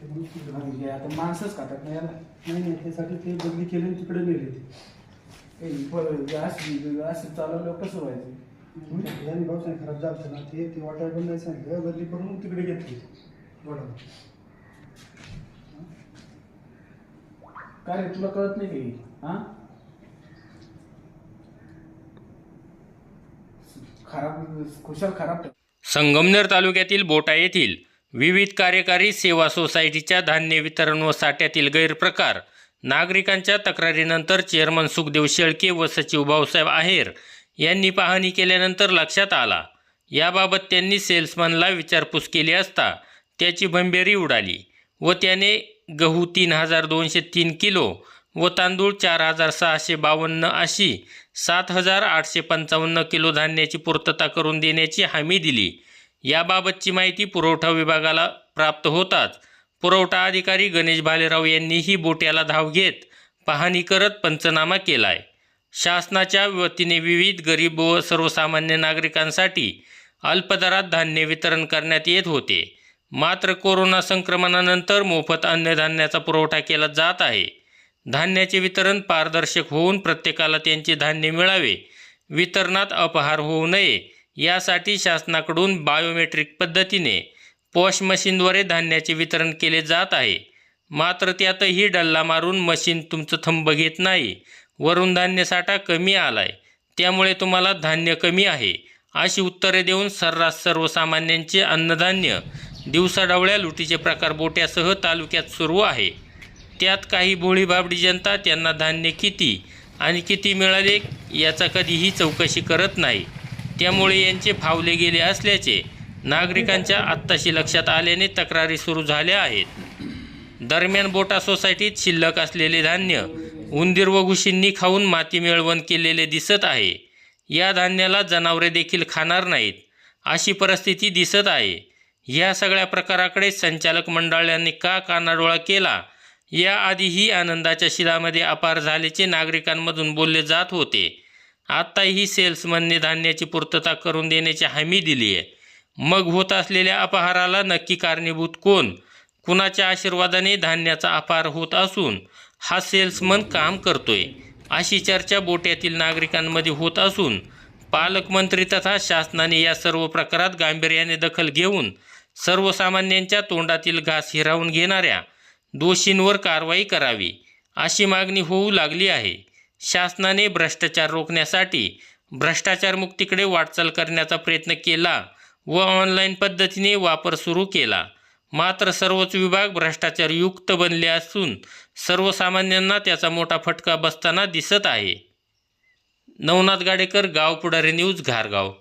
ते आता माणसंच खातात ना याला. नाही नाही त्यासाठी ते बदली केली आणि तिकडे नेले अशी अशी चालवलं कसं व्हायचं? यांनी भाऊसाहेब खराब झालं ना ते ते वाटायला पण नाही सांगितलं. बदली करून तिकडे घेतली. वडाला काय रे तुला कळत नाही काही? हा? खराब खुशाल खराब. संगमनेर तालुक्यातील बोटा येथील विविध कार्यकारी सेवा सोसायटीच्या धान्य वितरण व साठ्यातील गैरप्रकार. नागरिकांच्या तक्रारीनंतर चेअरमन सुखदेव शेळके व सचिव भाऊसाहेब आहेर यांनी पाहणी केल्यानंतर लक्षात आला. याबाबत त्यांनी सेल्समनला विचारपूस केली असता त्याची भंबेरी उडाली व त्याने गहू तीन हजार दोनशे तीन किलो व तांदूळ चार हजार सहाशे बावन्न अशी सात हजार आठशे पंचावन्न किलो धान्याची पूर्तता करून देण्याची हमी दिली. याबाबतची माहिती पुरवठा विभागाला प्राप्त होताच. पुरवठा अधिकारी गणेश भालेराव यांनीही बोट्याला धाव घेत पाहणी करत पंचनामा केलाय. शासनाच्या वतीने विविध गरीब व सर्वसामान्य नागरिकांसाठी अल्पदरात धान्य वितरण करण्यात येत होते. मात्र कोरोना संक्रमणानंतर मोफत अन्नधान्याचा पुरवठा केला जात आहे. धान्याचे वितरण पारदर्शक होऊन प्रत्येकाला त्यांचे धान्य मिळावे. वितरणात अपहार होऊ नये. यासाठी शासनाकडून बायोमेट्रिक पद्धतीने पॉश मशीनद्वारे धान्याचे वितरण केले जात आहे. मात्र त्यातही डल्ला मारून मशीन तुमचं थंब घेत नाही. वरून धान्य साठा कमी आलाय. त्यामुळे तुम्हाला धान्य कमी आहे. अशी उत्तरे देऊन सर्रास सर्वसामान्यांचे अन्नधान्य दिवसाढवळ्या लुटीचे प्रकार बोट्यासह तालुक्यात सुरू आहे. त्यात काही भोळी बाबडी जनता त्यांना धान्य किती आणि किती मिळाले याचा कधीही चौकशी करत नाही. त्यामुळे यांचे फावले गेले असल्याचे नागरिकांच्या आत्ताशी लक्षात आल्याने तक्रारी सुरू झाल्या आहेत. दरम्यान बोटा सोसायटीत शिल्लक असलेले धान्य उंदीर व घुशींनी खाऊन माती मिळवण केलेले दिसत आहे. या धान्याला जनावरे देखील खाणार नाहीत अशी परिस्थिती दिसत आहे. या सगळ्या प्रकाराकडे संचालक मंडळाने का कानाडोळा केला? याआधीही आनंदाच्या शिलामध्ये अपार झाल्याचे नागरिकांमधून बोलले जात होते. आत्ताही सेल्समनने धान्याची पूर्तता करून देण्याची हमी दिली आहे. मग होत असलेल्या अपहाराला नक्की कारणीभूत कोण? कुणाच्या आशीर्वादाने धान्याचा अपहार होत असून हा सेल्समन काम करतोय? अशी चर्चा बोट्यातील नागरिकांमध्ये होत असून पालकमंत्री तथा शासनाने या सर्व प्रकारात गांभीर्याने दखल घेऊन सर्वसामान्यांच्या तोंडातील घास हिरावून घेणाऱ्या दोषींवर कारवाई करावी अशी मागणी होऊ लागली आहे. शासनाने भ्रष्टाचार रोखण्यासाठी भ्रष्टाचार मुक्तीकडे वाटचाल करण्याचा प्रयत्न केला व ऑनलाईन पद्धतीने वापर सुरू केला. मात्र सर्वच विभाग भ्रष्टाचारयुक्त बनले असून सर्वसामान्यांना त्याचा मोठा फटका बसताना दिसत आहे. नवनाथ गाडेकर गाव पुढारी न्यूज घारगाव.